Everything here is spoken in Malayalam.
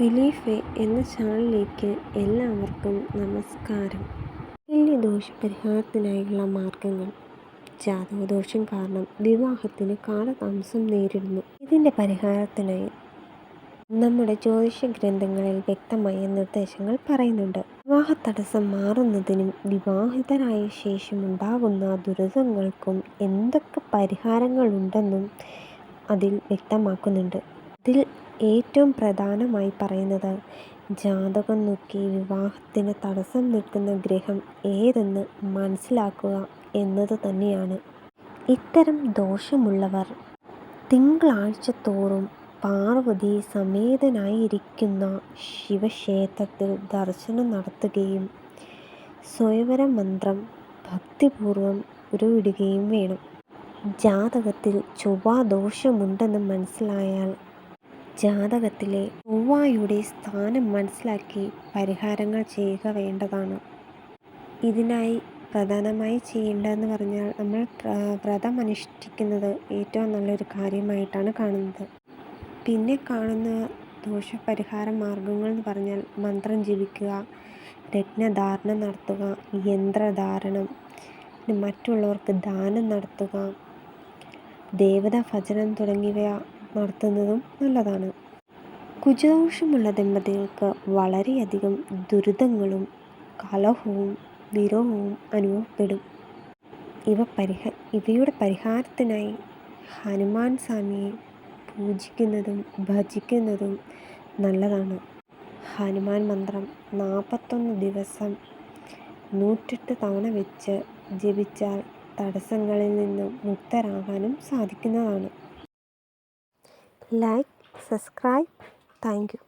റിലീഫ് എന്ന ചാനലിലേക്ക് എല്ലാവർക്കും നമസ്കാരം. ദോഷപരിഹാരത്തിനായുള്ള മാർഗങ്ങൾ. ജാതകദോഷം കാരണം വിവാഹത്തിന് കാലതാമസം നേരിടുന്നു. ഇതിന്റെ പരിഹാരത്തിനായി നമ്മുടെ ജ്യോതിഷ ഗ്രന്ഥങ്ങളിൽ വ്യക്തമായ നിർദ്ദേശങ്ങൾ പറയുന്നുണ്ട്. വിവാഹ തടസ്സം മാറുന്നതിനും വിവാഹിതരായ ശേഷം ഉണ്ടാകുന്ന ദുരിതങ്ങൾക്കും എന്തൊക്കെ പരിഹാരങ്ങളുണ്ടെന്നും അതിൽ വ്യക്തമാക്കുന്നുണ്ട്. ഇതിൽ ഏറ്റവും പ്രധാനമായി പറയുന്നത് ജാതകം നോക്കി വിവാഹത്തിന് തടസ്സം നിൽക്കുന്ന ഗ്രഹം ഏതെന്ന് മനസ്സിലാക്കുക എന്നത് തന്നെയാണ്. ഇത്തരം ദോഷമുള്ളവർ തിങ്കളാഴ്ച തോറും പാർവതി സമേതനായിരിക്കുന്ന ശിവക്ഷേത്രത്തിൽ ദർശനം നടത്തുകയും സ്വയവര മന്ത്രം ഭക്തിപൂർവം ഉരുവിടുകയും വേണം. ജാതകത്തിൽ ചൊവ്വാദോഷമുണ്ടെന്ന് മനസ്സിലായാൽ ജാതകത്തിലെ ചൊവ്വായുടെ സ്ഥാനം മനസ്സിലാക്കി പരിഹാരങ്ങൾ ചെയ്യുക വേണ്ടതാണ്. ഇതിനായി പ്രധാനമായി ചെയ്യേണ്ടതെന്ന് പറഞ്ഞാൽ നമ്മൾ വ്രതം അനുഷ്ഠിക്കുന്നത് ഏറ്റവും നല്ലൊരു കാര്യമായിട്ടാണ് കാണുന്നത്. പിന്നെ കാണുന്ന ദോഷപരിഹാര മാർഗങ്ങൾ എന്ന് പറഞ്ഞാൽ മന്ത്രം ജപിക്കുക രത്നധാരണം നടത്തുക യന്ത്രധാരണം മറ്റുള്ളവർക്ക് ദാനം നടത്തുക ദേവതാ ഭജനം തുടങ്ങിയവ നടത്തുന്നതും നല്ലതാണ്. കുജദോഷമുള്ള ദമ്പതികൾക്ക് വളരെയധികം ദുരിതങ്ങളും കലഹവും വിരഹവും അനുഭവപ്പെടും. ഇവ പരിഹ ഇവയുടെ പരിഹാരത്തിനായി ഹനുമാൻ സ്വാമിയെ പൂജിക്കുന്നതും ഭജിക്കുന്നതും നല്ലതാണ്. ഹനുമാൻ മന്ത്രം നാൽപ്പത്തൊന്ന് ദിവസം നൂറ്റെട്ട് തവണ വെച്ച് ജപിച്ചാൽ തടസ്സങ്ങളിൽ നിന്നും മുക്തരാകാനും സാധിക്കുന്നതാണ്. Like subscribe thank you